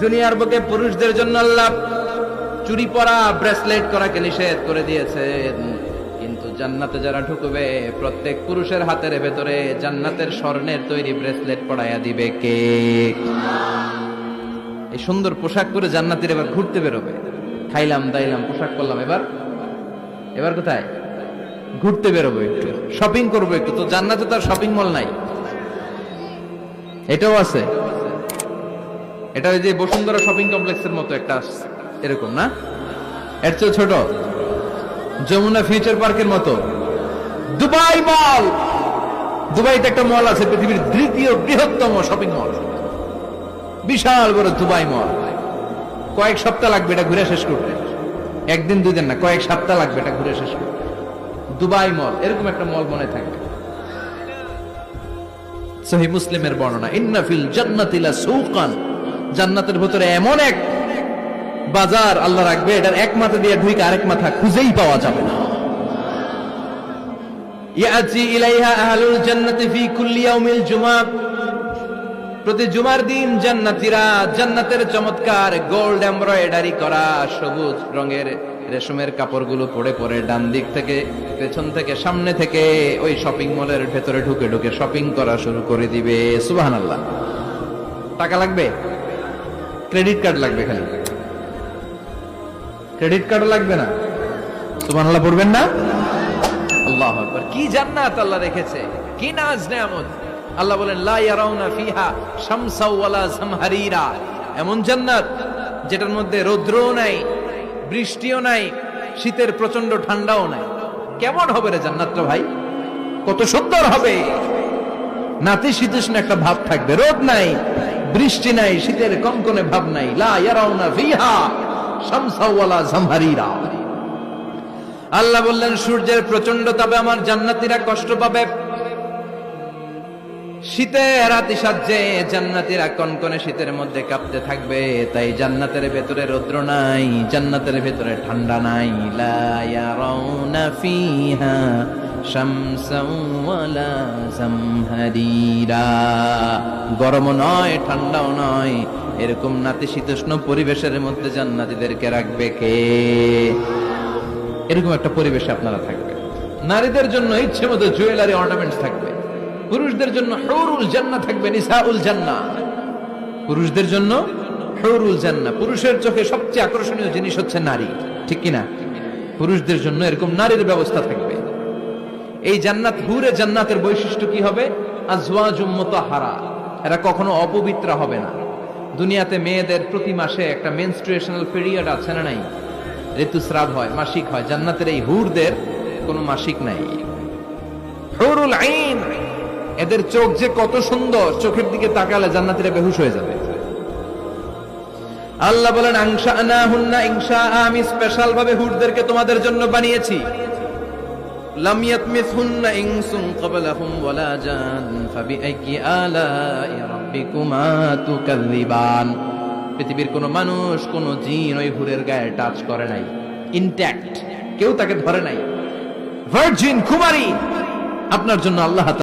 দুনিয়ার বুকে পুরুষদের জন্য আল্লাহ চুরি পরা ব্রেসলেট করাকে নিষেধ করে দিয়েছেন। কিন্তু জান্নাতে যারা ঢুকবে, প্রত্যেক পুরুষের হাতের ভেতরে জান্নাতের স্বর্ণের তৈরি ব্রেসলেট পড়াইয়া দিবে কে? এই সুন্দর পোশাক পরে জান্নাতের এবার ঘুরতে বেরোবে। খাইলাম, দাইলাম, পোশাক করলাম, এবার? এবার কোথায়? ঘুরতে বেরোবো একটু। শপিং করব একটু। তো জান্নাতে তো আর শপিং মল নাই। এটাও আছে। এটা ওই যে বসুন্ধরা শপিং কমপ্লেক্সের মতো একটা এরকম, না? এর চেয়ে ছোট। যমুনা ফিউচার পার্কের মতো। Dubai mall! দুবাইতে একটা মল আছে, পৃথিবীর দ্বিতীয় বৃহত্তম শপিং মল। বিশাল বড় দুবাই মল। কয়েক সপ্তাহ লাগবে এটা ঘুরে শেষ করতে। একদিন দুই দিন না, কয়েক সপ্তাহ লাগবে এটা ঘুরে শেষ করতে। দুবাই মল, এরকম একটা মল মনে থাকবে সহি মুসলিমের বর্ণনা ইন্নাফিল জান্নাতিলা সৌকান জান্নাতের ভেতরে এমন এক বাজার আল্লাহ রাখবে, এটার এক মাথা দিয়ে ঢুকে আরেক মাথা খুঁজেই পাওয়া যাবে না। প্রতি জুমার দিন জান্নাতীরা চমৎকার গোল্ড করা, সবুজ রঙের রেশমের কাপড়গুলো পরে পরে ডান দিক থেকে, পেছন থেকে, সামনে থেকে ওই শপিং মলের ভেতরে ঢুকে ঢুকে শপিং করা শুরু করে দিবে। সুবহানাল্লাহ। টাকা লাগবে? ক্রেডিট কার্ড লাগবে খালি। ক্রেডিট কার্ড লাগবে না? সুবহানাল্লাহ, পড়বেন না? আল্লাহ কি জান্নাত আল্লাহ রেখেছে? কি নাজ নেয়ামত? আল্লাহ বলেন, লা ইয়ারাউনা ফিহা শামসা ওয়ালা জামহারিরা। এমন জান্নাত যেটার মধ্যে রৌদ্রও নাই, বৃষ্টিও নাই, শীতের প্রচণ্ড ঠান্ডাও নাই। কেমন হবে রে জান্নাতটা ভাই? কত সুন্দর হবে। নাতি শীতোষ্ণ একটা ভাব থাকবে, রোদ নাই। বৃষ্টি নাই, শীতের কনকনে ভাব নাই। আল্লাহ বললেন, সূর্যের প্রচণ্ড তবে আমার জান্নাতীরা কষ্ট পাবে। শীতে রাতি সাজ্জে জান্নাতীরা কনকনে শীতের মধ্যে কাঁপতে থাকবে। তাই জান্নাতের ভেতরে রৌদ্র নাই, জান্নাতের ভেতরে ঠান্ডা নাই। লা ইয়ারাউনা ফিহা গরমও নয়, ঠান্ডাও নয়, এরকম নাতিশীতোষ্ণ পরিবেশের মধ্যে জান্নাতীদেরকে রাখবে কে? এরকম একটা পরিবেশে আপনারা থাকবে। নারীদের জন্য ইচ্ছে মতো জুয়েলারি অর্নামেন্টস থাকবে। পুরুষদের জন্য হৌরুল জান্না থাকবে, নিসাউল জান্না পুরুষদের জন্য হৌরুল জান্না পুরুষের চোখে সবচেয়ে আকর্ষণীয় জিনিস হচ্ছে নারী, ঠিক কিনা? পুরুষদের জন্য এরকম নারীর ব্যবস্থা থাকবে। এই জান্নাত হুরে জান্নাতের বৈশিষ্ট্য কি হবে? মুতাহারা। এরা কখনো অপবিত্র হবে না। দুনিয়াতে মেয়েদের প্রতি মাসে একটা মেনস্ট্রুয়েশনাল পিরিয়ড আছে না নাই? ঋতুস্রাব হয়, মাসিক হয়। জান্নাতের এই হুরদের কোনো মাসিক নাই। এদের চোখ যে কত সুন্দর, চোখের দিকে তাকালে জান্নাতিরা বেহুশ হয়ে যাবে। আল্লাহ বলেন আংশা না হুন্না ইংশা আমি স্পেশাল ভাবে হুরদেরকে তোমাদের জন্য বানিয়েছি। লাম يطمثهن إنس قبلهم ولا جان, فبأي آلاء ربكما تكذبان؟ পৃথিবীর কোনো মানুষ, কোন জিন ওই হুরের গায়ে টাচ করে নাই। ইনট্যাক্ট কেউ তাকে ধরে নাই। ভার্জিন কুমারী! আপনার জন্য আল্লাহ